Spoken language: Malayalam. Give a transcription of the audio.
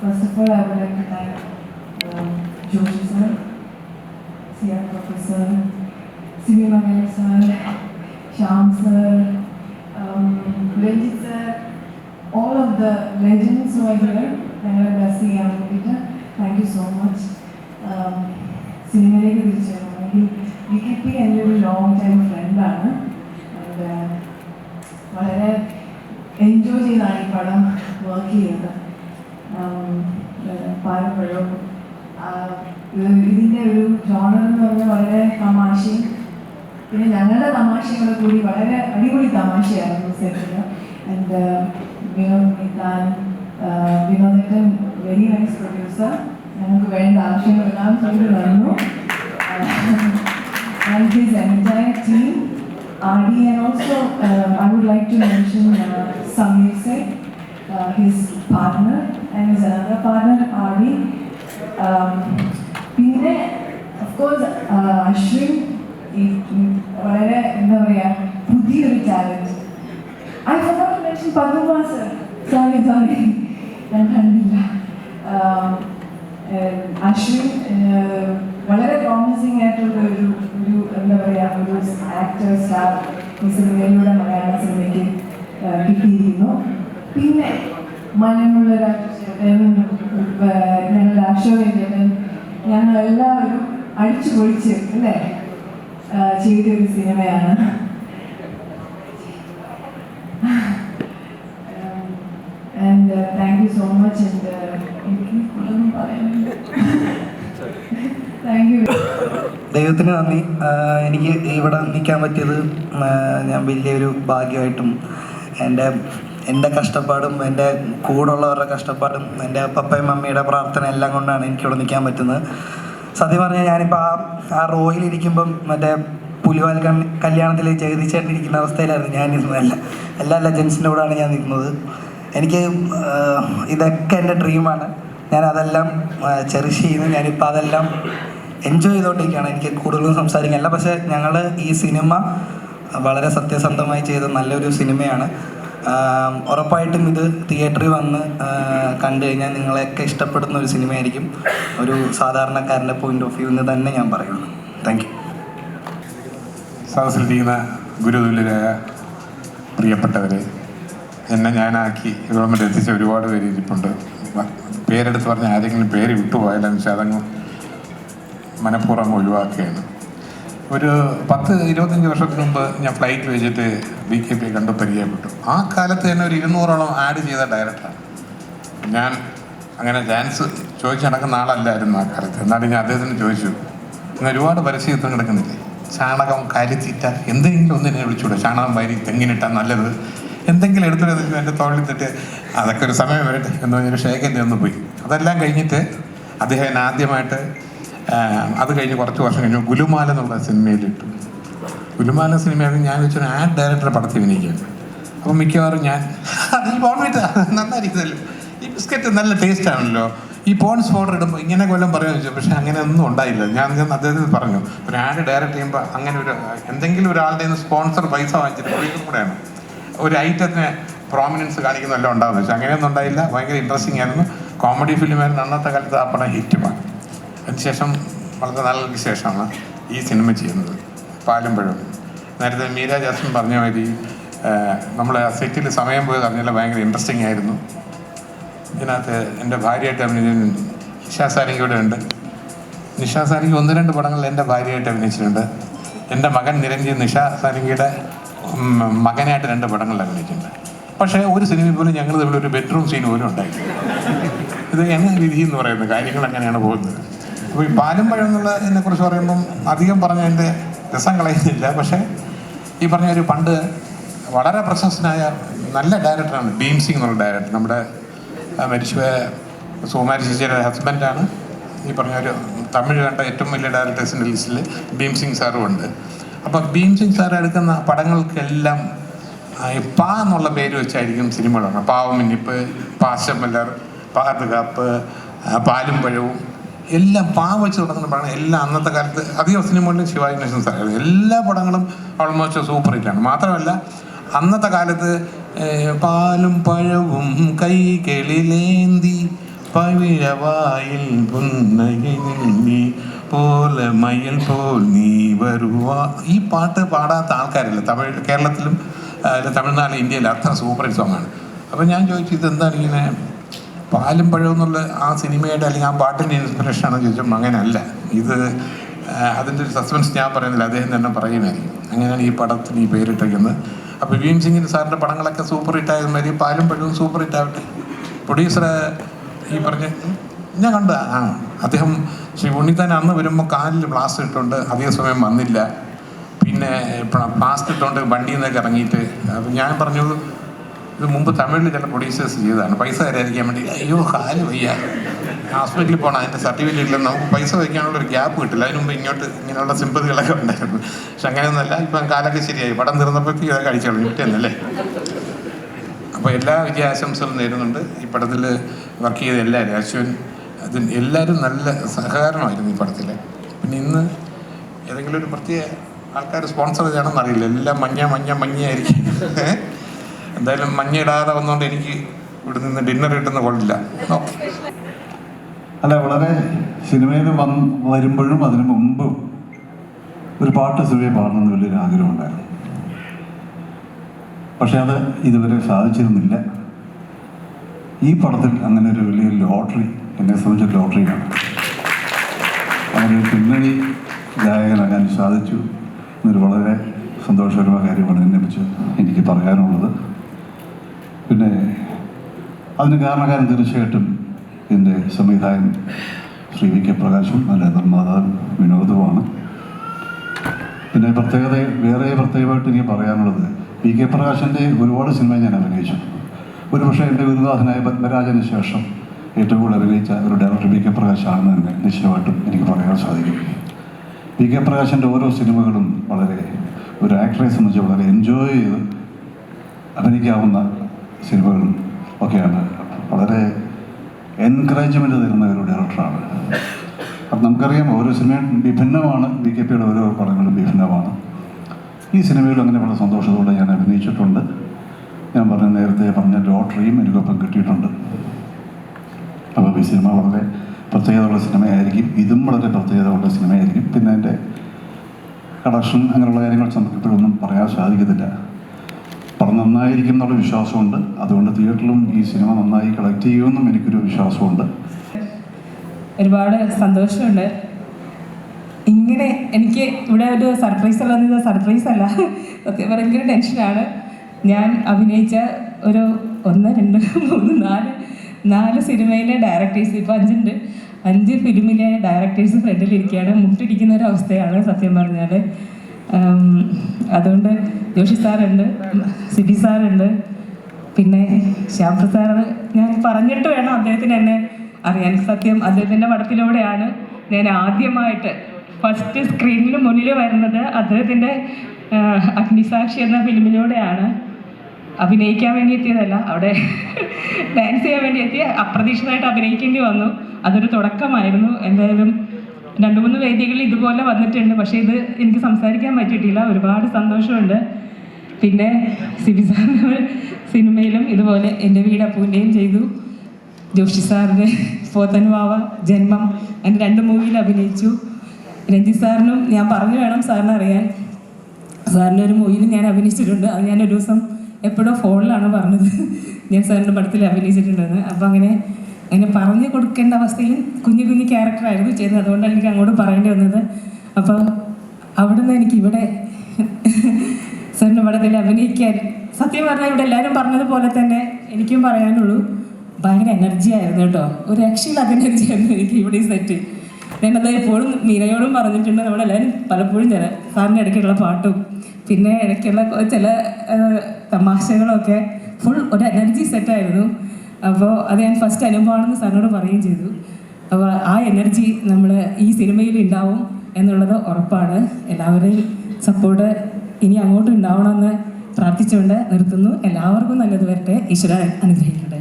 First of all, I would like to thank um, Joshi sir, CR Professor, Simi Mangal sir, Sham sir, um, Ranjit sir, all of the legends who are here. ഞങ്ങളെ ബ്ലസ് ചെയ്യാൻ വേണ്ടിയിട്ട് താങ്ക് യു സോ മച്ച് സിനിമയിലേക്ക് തിരിച്ചു വരണമെങ്കിൽ വി കെ പി എൻ്റെ ഒരു ലോങ് ടൈം ഫ്രണ്ടാണ് ആൻഡ് വളരെ എൻജോയ് ചെയ്താണ് ഈ പടം വർക്ക് ചെയ്യുന്നത് പാലപ്പഴം ഇതിൻ്റെ ഒരു ജോണർ എന്ന് പറഞ്ഞാൽ വളരെ തമാശയും പിന്നെ ഞങ്ങളുടെ തമാശയുടെ കൂടി വളരെ അടിപൊളി തമാശയായിരുന്നു സെറ്റിൽ and Vinod നിത്താൻ വിനോദേട്ടൻ very nice producer ഞങ്ങൾക്ക് വേണ്ട ആവശ്യങ്ങളെല്ലാം ചെയ്തു തന്നു and his entire team, RD, and also uh, I would like to mention uh, Samir Seth, uh, his partner, and his another partner, RD. Um, പിന്നെ of course uh, അശ്വിൻ ഈ ഈ വളരെ എന്താ പറയുക പുതിയൊരു talent I for mention Padma sir sorry sorry ഞാൻ കണ്ടില്ല Um, ഏഹ് അശ്വിൻ ഏഹ് വളരെ പ്രോമിസിംഗ് ആയിട്ടുള്ള ഒരു ഒരു എന്താ പറയുക ഒരു ആക്ടർ സ്റ്റാർ ഈ സിനിമയിലൂടെ മലയാള സിനിമയ്ക്ക് ഏഹ് കിട്ടിയിരിക്കുന്നു പിന്നെ മലമുള്ള ഞങ്ങളുടെ അശോകൻ ഞങ്ങൾ എല്ലാവരും അടിച്ചു പൊളിച്ച് അല്ലേ? ചെയ്തൊരു സിനിമയാണ്. And thank you so much and എനിക്ക് കൂടുതലൊന്നും യു ദൈവത്തിന് നന്ദി. എനിക്ക് ഇവിടെ നിൽക്കാൻ പറ്റിയത് ഞാൻ വലിയൊരു ഭാഗ്യമായിട്ടും എന്റെ എന്റെ കഷ്ടപ്പാടും എന്റെ കൂടുള്ളവരുടെ കഷ്ടപ്പാടും എന്റെ പപ്പയും മമ്മിയുടെ പ്രാർത്ഥന എല്ലാം കൊണ്ടാണ് എനിക്ക് എനിക്കിവിടെ നിൽക്കാൻ പറ്റുന്നത്. സത്യം പറഞ്ഞാൽ ഞാനിപ്പോൾ ആ ആ റോയിലിരിക്കുമ്പം മറ്റേ പുലിവാൽ കല്യാണത്തിൽ ജഗതി ചേട്ടൻ അവസ്ഥയിലായിരുന്നു ഞാൻ ഇരുന്നതല്ല എല്ലാ ലെജൻസിന്റെ കൂടെയാണ് ഞാൻ നിൽക്കുന്നത്. എനിക്ക് ഇതൊക്കെ എന്റെ ഡ്രീമാണ് ഞാൻ അതെല്ലാം ചെറിഷ് ചെയ്യുന്നു. ഞാനിപ്പോൾ അതെല്ലാം എൻജോയ് ചെയ്തുകൊണ്ടിരിക്കുകയാണ്. എനിക്ക് കൂടുതലും സംസാരിക്കാനല്ല പക്ഷേ ഞങ്ങൾ ഈ സിനിമ വളരെ സത്യസന്ധമായി ചെയ്ത നല്ലൊരു സിനിമയാണ്. ഉറപ്പായിട്ടും ഇത് തിയേറ്ററിൽ വന്ന് കണ്ടു കഴിഞ്ഞാൽ നിങ്ങളെയൊക്കെ ഇഷ്ടപ്പെടുന്ന ഒരു സിനിമയായിരിക്കും. ഒരു സാധാരണക്കാരന്റെ പോയിന്റ് ഓഫ് വ്യൂ എന്ന് തന്നെ ഞാൻ പറയുന്നു. താങ്ക് യു സദസ്സിലിരിക്കുന്ന ഗുരുതുല്യരായ പ്രിയപ്പെട്ടവരെ എന്നെ ഞാനാക്കി ഗവൺമെന്റ് എത്തിച്ച ഒരുപാട് പേര് ഇരിപ്പുണ്ട്. പേരെടുത്ത് പറഞ്ഞ ആരെങ്കിലും പേര് വിട്ടുപോയാലെന്ന് വെച്ചാൽ മനഃപൂർവം ഒഴിവാക്കുകയാണ്. ഒരു പത്ത് ഇരുപത്തഞ്ച് വർഷത്തിന് മുമ്പ് ഞാൻ ഫ്ലൈറ്റ് വെച്ചിട്ട് ബി കെ പി കണ്ട് പരിചയപ്പെട്ടു. ആ കാലത്ത് തന്നെ ഒരു ഇരുന്നൂറോളം ആഡ് ചെയ്ത ഡയറക്ടറാണ് ഞാൻ അങ്ങനെ ഡാൻസ് ചോദിച്ചു നടക്കുന്ന ആളല്ലായിരുന്നു ആ കാലത്ത്. എന്നാലും ഞാൻ അദ്ദേഹത്തിന് ചോദിച്ചു ഇന്ന് ഒരുപാട് പരസ്യത്വം കിടക്കുന്നില്ലേ? ചാണകം കരുത്തിറ്റ എന്തെങ്കിലും ഒന്നിനെ വിളിച്ചൂടെ ചാണകം വാരി തെങ്ങിനിട്ടാൽ നല്ലത്. എന്തെങ്കിലും എടുത്തിട്ട് എന്റെ തോളിൽ തെറ്റ് അതൊക്കെ ഒരു സമയം വരട്ടെ എന്ന് പറഞ്ഞൊരു ഷേഖന്റെ ഒന്ന് പോയി. അതെല്ലാം കഴിഞ്ഞിട്ട് അദ്ദേഹം ആദ്യമായിട്ട് അത് കഴിഞ്ഞ് കുറച്ച് വർഷം കഴിഞ്ഞു ഗുലുമാല എന്നുള്ള സിനിമയിലിട്ടു. ഗുലുമാല സിനിമയാണ് ഞാൻ വെച്ചൊരു ആഡ് ഡയറക്ടറെ പടത്തിൽ അഭിനയിക്കുകയാണ് അപ്പം മിക്കവാറും ഞാൻ ഈ ബോൺവിറ്റ നന്നായിരിക്കുന്നല്ലോ ഈ ബിസ്ക്കറ്റ് നല്ല ടേസ്റ്റ് ആണല്ലോ. ഈ പോൺസ് പൗഡർ ഇടുമ്പോൾ ഇങ്ങനെ കൊല്ലം പറയുമെന്ന് ചോദിച്ചു പക്ഷെ അങ്ങനെ ഒന്നും ഉണ്ടായില്ല. ഞാൻ അദ്ദേഹത്തിന് പറഞ്ഞു ഒരു ആഡ് ഡയറക്റ്റ് ചെയ്യുമ്പോൾ അങ്ങനെ ഒരു എന്തെങ്കിലും ഒരാളുടെ നിന്ന് സ്പോൺസർ പൈസ വാങ്ങിച്ചിട്ട് ഇതും കൂടെയാണ് ഒരു ഐറ്റത്തിന് പ്രോമിനൻസ് കാണിക്കുന്നതെല്ലാം ഉണ്ടാകുന്നത് പക്ഷെ അങ്ങനെയൊന്നും ഉണ്ടായില്ല. ഭയങ്കര ഇൻട്രസ്റ്റിംഗ് ആയിരുന്നു. കോമഡി ഫിലിമായിരുന്നു അന്നത്തെ കാലത്ത് ആ പടം ഹിറ്റുമാണ് അതിനുശേഷം വളരെ നല്ല വിശേഷമാണ് ഈ സിനിമ ചെയ്യുന്നത്. പാലമ്പഴം. നേരത്തെ മീര ജാസ്മിൻ പറഞ്ഞ മാതിരി നമ്മൾ ആ സെറ്റിൽ സമയം പോയത് അറിഞ്ഞാൽ ഭയങ്കര ഇൻട്രസ്റ്റിംഗ് ആയിരുന്നു. ഇതിനകത്ത് എന്റെ ഭാര്യയായിട്ട് അഭിനയിച്ച നിഷാ സാരിങ് ഇവിടെ ഉണ്ട്. നിഷാ സാരിക്ക് ഒന്ന് രണ്ട് പടങ്ങളിൽ എന്റെ ഭാര്യയായിട്ട് അഭിനയിച്ചിട്ടുണ്ട്. എന്റെ മകൻ നിരഞ്ജൻ നിഷാ സാരിങ്കിയുടെ മകനായിട്ട് രണ്ട് പടങ്ങളിൽ അഭിനയിച്ചിട്ടുണ്ട്. പക്ഷേ ഒരു സിനിമയിൽ പോലും ഞങ്ങൾ തമ്മിൽ ഒരു ബെഡ്റൂം സീൻ പോലും ഉണ്ടായിട്ടില്ല. ഇത് എങ്ങനെ വിധി എന്ന് പറയുന്നത് കാര്യങ്ങൾ അങ്ങനെയാണ് പോകുന്നത്. അപ്പോൾ ഈ പാലും പഴം എന്നുള്ളതിനെ കുറിച്ച് പറയുമ്പം അധികം പറഞ്ഞതിന്റെ രസം കളയുന്നില്ല പക്ഷേ ഈ പറഞ്ഞ ഒരു പണ്ട് വളരെ പ്രശസ്തനായ നല്ല ഡയറക്ടറാണ് ഭീം സിംഗ് എന്നുള്ള ഡയറക്ടർ. നമ്മുടെ മരിച്ചുപോയ സുകുമാരി ചേച്ചിയുടെ ഹസ്ബൻഡാണ്. ഈ പറഞ്ഞ ഒരു തമിഴ് കണ്ട ഏറ്റവും വലിയ ഡയറക്ടേഴ്സിന്റെ ലിസ്റ്റിൽ ഭീം സിംഗ് സാറും ഉണ്ട്. അപ്പം ഭീം സിംഗ് സാർ എടുക്കുന്ന പടങ്ങൾക്കെല്ലാം പാ എന്നുള്ള പേര് വെച്ചായിരിക്കും സിനിമകളാണ്. പാവമിന്നിപ്പ് പാശമല്ലർ പാതുകാപ്പ് ആ, പാലും പഴവും എല്ലാം പാ വെച്ച് പടങ്ങൾ. എല്ലാം അന്നത്തെ കാലത്ത് അധികം സിനിമകളിലും ശിവാജി ഗണേശൻ സാറായിരുന്നു എല്ലാ പടങ്ങളും ഓൾമോസ്റ്റ് സൂപ്പർ ഹിറ്റാണ് മാത്രമല്ല അന്നത്തെ കാലത്ത് പാലും പഴവും കൈകളിലേന്തി പവിഴവായിൽ പുന്നകി പോലെ മയിൽ പോൽ നീ വരുവാ. ഈ പാട്ട് പാടാത്ത ആൾക്കാരില്ല. തമിഴ് കേരളത്തിലും തമിഴ്നാട് ഇന്ത്യയിൽ അത്ര സൂപ്പർ ഹിറ്റ് സോങ്ങാണ് അപ്പം ഞാൻ ചോദിച്ചു ഇതെന്താണ് ഇങ്ങനെ പാലും പഴവും എന്നുള്ള ആ സിനിമയുടെ അല്ലെങ്കിൽ ആ പാട്ടിന്റെ ഇൻസ്പിറേഷൻ ആണെന്ന് ചോദിച്ചപ്പോൾ അങ്ങനെയല്ല. ഇത് അതിന്റെ ഒരു സസ്പെൻസ് ഞാൻ പറയുന്നില്ല. അദ്ദേഹം തന്നെ പറയുമായിരിക്കും അങ്ങനെയാണ് ഈ പടത്തിന് ഈ പേരിട്ടിരിക്കുന്നത്. അപ്പോൾ ഭീം സിംഗിന് സാറിന്റെ പടങ്ങളൊക്കെ സൂപ്പർ ഹിറ്റ് ആയതുമാതിരി പാലും പഴവും സൂപ്പർ ഹിറ്റ് ആവട്ടെ. പ്രൊഡ്യൂസർ ഈ പറഞ്ഞ ഞാൻ കണ്ട ആ അദ്ദേഹം ശ്രീ ഉണ്ണിത്താൻ അന്ന് വരുമ്പോൾ കാലിൽ ബ്ലാസ്റ്റ് ഇട്ടുകൊണ്ട് അധിക സമയം വന്നില്ല. പിന്നെ ബ്ലാസ്റ്റ് ഇട്ടുകൊണ്ട് വണ്ടിയിൽ നിന്നൊക്കെ ഇറങ്ങിയിട്ട്. അപ്പം ഞാൻ പറഞ്ഞു ഇത് മുമ്പ് തമിഴിൽ ചില പ്രൊഡ്യൂസേഴ്സ് ചെയ്തതാണ്. പൈസ തരാതിരിക്കാൻ വേണ്ടി. അയ്യോ കാൽ വയ്യ. ഹോസ്പിറ്റലിൽ പോകണം അതിന്റെ സർട്ടിഫിക്കറ്റ് ഇല്ല നമുക്ക് പൈസ വയ്ക്കാനുള്ള ഒരു ഗ്യാപ്പ് കിട്ടില്ല. അതിന് മുമ്പ് ഇങ്ങോട്ട് ഇങ്ങനെയുള്ള സിമ്പതികളൊക്കെ ഉണ്ടായിരുന്നു. പക്ഷെ അങ്ങനെയൊന്നുമല്ല. ഇപ്പം കാലൊക്കെ ശരിയായി. പടം തീർന്നപ്പോഴത്തേക്ക് ഇതൊക്കെ കഴിച്ചു കളഞ്ഞു കിട്ടിയെന്നല്ലേ അപ്പോൾ എല്ലാ വിജയാശംസകളും നേരുന്നുണ്ട്. ഈ പടത്തിൽ വർക്ക് ചെയ്ത എല്ലാവരും അശ്വൻ അതിന് എല്ലാവരും നല്ല സഹകരണമായിരുന്നു ഈ പടത്തിൽ പിന്നെ ഇന്ന് ഏതെങ്കിലും ഒരു പ്രത്യേക ആൾക്കാർ സ്പോൺസർ ചെയ്യണമെന്നറിയില്ല എല്ലാം മഞ്ഞ മഞ്ഞ മഞ്ഞയായിരിക്കും? എന്തായാലും മഞ്ഞ ഇടാതെ വന്നുകൊണ്ട് എനിക്ക് ഇവിടെ നിന്ന് ഡിന്നർ കിട്ടുന്ന കൊള്ളില്ല. അല്ല വളരെ സിനിമയിൽ വന്ന് വരുമ്പോഴും അതിനു മുമ്പും ഒരു പാട്ട് സിനിമയെ പാടണമെന്ന് വലിയൊരു ആഗ്രഹമുണ്ടായിരുന്നു പക്ഷെ അത് ഇതുവരെ സാധിച്ചിരുന്നില്ല. ഈ പടത്തിൽ അങ്ങനെ ഒരു വലിയ ലോട്ടറി എന്നെ സംബന്ധിച്ച ലോട്ടറിയാണ്. അങ്ങനെ ഒരു പിന്നണി ഗായകനാകാൻ സാധിച്ചു എന്നൊരു വളരെ സന്തോഷകരമായ കാര്യമാണ് എന്നെ വെച്ച് എനിക്ക് പറയാനുള്ളത്. പിന്നെ അതിന് കാരണക്കാരൻ തീർച്ചയായിട്ടും എന്റെ സംവിധായകൻ ശ്രീ വി കെ പ്രകാശും നല്ല നിർമ്മാതാവ് വിനോദവുമാണ്. പിന്നെ പ്രത്യേകത വേറെ പ്രത്യേകമായിട്ട് എനിക്ക് പറയാനുള്ളത് വി കെ പ്രകാശിന്റെ ഒരുപാട് സിനിമ ഞാൻ അഭിനയിച്ചു. ഒരു പക്ഷേ എന്റെ ഗുരുനാഥനായ പത്മരാജന് ശേഷം ഏറ്റവും കൂടുതൽ അഭിനയിച്ച ഒരു ഡയറക്ടർ വി കെ പ്രകാശാണെന്ന് തന്നെ നിശ്ചയമായിട്ടും എനിക്ക് പറയാൻ സാധിക്കും. വി കെ പ്രകാശിന്റെ ഓരോ സിനിമകളും വളരെ ഒരു ആക്ടറെ സംബന്ധിച്ച് വളരെ എൻജോയ് ചെയ്ത് അഭിനയിക്കാവുന്ന സിനിമകളും ഒക്കെയാണ്. വളരെ എൻകറേജ്മെന്റ് തരുന്ന ഒരു ഡയറക്ടറാണ് അപ്പം നമുക്കറിയാം ഓരോ സിനിമയും വിഭിന്നമാണ്. ബി കെ പിയുടെ ഓരോ പടങ്ങളും വിഭിന്നമാണ്. ഈ സിനിമയിൽ അങ്ങനെ വളരെ സന്തോഷത്തോടെ ഞാൻ അഭിനയിച്ചിട്ടുണ്ട്. ഞാൻ പറഞ്ഞ നേരത്തെ പറഞ്ഞ ലോട്ടറിയും എനിക്കൊപ്പം കിട്ടിയിട്ടുണ്ട്. അപ്പോൾ ഈ സിനിമ വളരെ പ്രത്യേകതയുള്ള സിനിമയായിരിക്കും. ഇതും വളരെ പ്രത്യേകതയുള്ള സിനിമയായിരിക്കും. പിന്നെ എന്റെ കളക്ഷൻ അങ്ങനെയുള്ള കാര്യങ്ങൾ നമുക്കിപ്പോഴൊന്നും പറയാൻ സാധിക്കത്തില്ല. പടം നന്നായിരിക്കും എന്നുള്ള വിശ്വാസമുണ്ട്. അതുകൊണ്ട് തിയേറ്ററിലും ഈ സിനിമ നന്നായി കളക്ട് ചെയ്യുമെന്നും എനിക്കൊരു വിശ്വാസമുണ്ട്. ഒരുപാട് സന്തോഷമുണ്ട്. ഇങ്ങനെ എനിക്ക് ഇവിടെ ഒരു സർപ്രൈസ് ഉള്ളത് സർപ്രൈസ് അല്ല. സത്യം ഭയങ്കര ടെൻഷനാണ് ഞാൻ അഭിനയിച്ച ഒരു ഒന്ന് രണ്ട് മൂന്ന് നാല് നാല് സിനിമയിലെ ഡയറക്ടേഴ്സ് ഇപ്പോൾ അഞ്ചുണ്ട്. അഞ്ച് ഫിലിമിലെ ഡയറക്ടേഴ്സ് ഫ്രണ്ടിലിരിക്കുകയാണ് മുട്ടിടിക്കുന്ന ഒരു അവസ്ഥയാണ് സത്യം പറഞ്ഞാൽ അതുകൊണ്ട് ജോഷി സാറുണ്ട് സിബി സാറുണ്ട് പിന്നെ ശ്യാംപ്രസാദ് ഞാൻ പറഞ്ഞിട്ട് വേണം അദ്ദേഹത്തിന് എന്നെ അറിയാൻ. സത്യം അദ്ദേഹത്തിന്റെ പടത്തിലൂടെയാണ് ഞാൻ ആദ്യമായിട്ട് ഫസ്റ്റ് സ്ക്രീനിന് മുന്നിൽ വരുന്നത് അദ്ദേഹത്തിന്റെ അഗ്നിസാക്ഷി എന്ന ഫിലിമിലൂടെയാണ്. അഭിനയിക്കാൻ വേണ്ടി എത്തിയതല്ല അവിടെ ഡാൻസ് ചെയ്യാൻ വേണ്ടി എത്തി അപ്രതീക്ഷിതമായിട്ട് അഭിനയിക്കേണ്ടി വന്നു. അതൊരു തുടക്കമായിരുന്നു. എന്തായാലും രണ്ട് മൂന്ന് വേദികളിൽ ഇതുപോലെ വന്നിട്ടുണ്ട്. പക്ഷേ ഇത് എനിക്ക് സംസാരിക്കാൻ പറ്റിയിട്ടില്ല. ഒരുപാട് സന്തോഷമുണ്ട്. പിന്നെ സിബി സാറിന്റെ സിനിമയിലും ഇതുപോലെ എന്റെ വീട് അപ്പൂന്റെയും ചെയ്തു. ജോഷി സാറിന്റെ പോത്തൻവാവ ജന്മം അങ്ങനെ രണ്ട് മൂവിയിൽ അഭിനയിച്ചു. രഞ്ജി സാറിനും ഞാൻ പറഞ്ഞു വേണം സാറിന് അറിയാൻ. സാറിന്റെ ഒരു മൂവിയിൽ ഞാൻ അഭിനയിച്ചിട്ടുണ്ട്. അത് ഞാൻ ഒരു ദിവസം എപ്പോഴോ ഫോണിലാണ് പറഞ്ഞത്. ഞാൻ സാറിന്റെ പടത്തിൽ അഭിനയിച്ചിട്ടുണ്ടെന്ന്. അപ്പോൾ അങ്ങനെ അങ്ങനെ പറഞ്ഞു കൊടുക്കേണ്ട അവസ്ഥയിൽ കുഞ്ഞു കുഞ്ഞു ക്യാരക്ടറായിരുന്നു ചെയ്യുന്നത്. അതുകൊണ്ടാണ് എനിക്ക് അങ്ങോട്ട് പറയേണ്ടി വന്നത്. അപ്പോൾ അവിടുന്ന് എനിക്ക് ഇവിടെ സാറിന്റെ പടത്തിൽ അഭിനയിക്കാൻ സത്യം പറഞ്ഞാൽ ഇവിടെ എല്ലാവരും പറഞ്ഞതുപോലെ തന്നെ എനിക്കും പറയാനുള്ളൂ. ഭയങ്കര എനർജി ആയിരുന്നു കേട്ടോ. ഒരു രക്ഷയില്ലാത്ത എനർജി ആയിരുന്നു എനിക്ക് ഇവിടെ ഈ സെറ്റ് ഞാനത് എപ്പോഴും മീനയോടും പറഞ്ഞിട്ടുണ്ട്. നമ്മളെല്ലാവരും പലപ്പോഴും ചില സാറിന്റെ ഇടയ്ക്കുള്ള പാട്ടും പിന്നെ ഇടയ്ക്കുള്ള ചില തമാശകളൊക്കെ ഫുൾ ഒരു എനർജി സെറ്റായിരുന്നു അപ്പോൾ അത് ഞാൻ ഫസ്റ്റ് അനുഭവമാണെന്ന് സാറിനോട് പറയുകയും ചെയ്തു. അപ്പോൾ ആ എനർജി നമ്മൾ ഈ സിനിമയിൽ ഉണ്ടാവും എന്നുള്ളത് ഉറപ്പാണ്. എല്ലാവരുടെയും സപ്പോർട്ട് ഇനി അങ്ങോട്ടും ഉണ്ടാവണമെന്ന് പ്രാർത്ഥിച്ചുകൊണ്ട് നിർത്തുന്നു. എല്ലാവർക്കും നല്ലത് വരട്ടെ. ഈശ്വര അനുഗ്രഹിക്കട്ടെ.